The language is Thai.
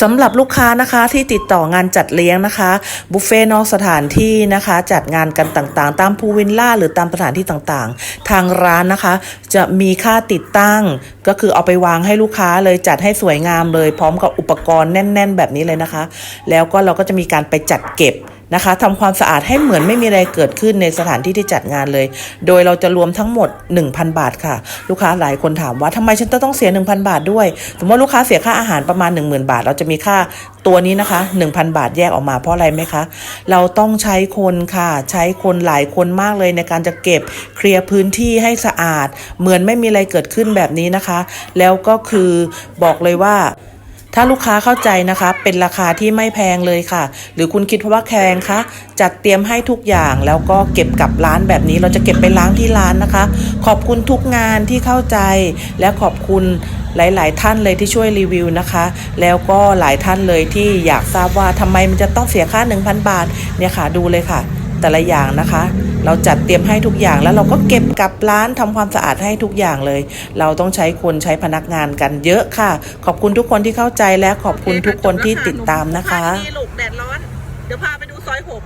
สำหรับลูกค้านะคะที่ติดต่องานจัดเลี้ยงนะคะบุฟเฟ่นอกสถานที่นะคะ จัดงานกันต่างๆ ตามพูลวินล่าหรือตามสถานที่ต่างๆ ทางร้านนะคะ จะมีค่าติดตั้ง ก็คือเอาไปวางให้ลูกค้าเลยจัดให้สวยงามเลย พร้อมกับอุปกรณ์แน่น ๆ แบบนี้เลยนะคะ แล้วก็เราก็จะมีการไปจัดเก็บ นะคะทำความสะอาดให้เหมือนไม่มีอะไรเกิดขึ้นในสถานที่ที่จัดงานเลย โดยเราจะรวมทั้งหมด 1,000 บาทค่ะ ลูกค้าหลายคนถามว่าทำไมฉันต้องเสีย 1,000 บาทด้วย สมมติว่าลูกค้าเสียค่าอาหารประมาณ 10,000 บาท เราจะมีค่าตัวนี้นะคะ 1,000 บาทแยกออกมาเพราะอะไรไหมคะ เราต้องใช้คนค่ะ ใช้คนหลายคนมากเลยในการจะเก็บเคลียร์พื้นที่ให้สะอาด เหมือนไม่มีอะไรเกิดขึ้นแบบนี้นะคะ แล้วก็คือบอกเลยว่า ถ้าลูกค้าเข้าใจนะคะ เป็นราคาที่ไม่แพงเลยค่ะ หรือคุณคิดว่าแพงคะจัดเตรียมให้ทุกอย่างแล้วก็เก็บกลับร้านแบบนี้เราจะเก็บไปล้างที่ร้านนะคะ ขอบคุณทุกงานที่เข้าใจ และขอบคุณหลาย ๆ ท่านเลยที่ช่วยรีวิวนะคะ แล้วก็หลายท่านเลยที่อยากทราบว่าทำไมมันจะต้องเสียค่า 1,000 บาทเนี่ยค่ะดูเลยค่ะ แต่ละอย่างนะคะ เราจัดเตรียมให้ทุกอย่างแล้วเราก็เก็บกลับร้านทำความสะอาดให้ทุกอย่างเลย เราต้องใช้คนใช้พนักงานกันเยอะค่ะ ขอบคุณทุกคนที่เข้าใจและขอบคุณทุกคนที่ติดตามนะคะลูกแดดร้อนเดี๋ยวพาไปดูซอยหก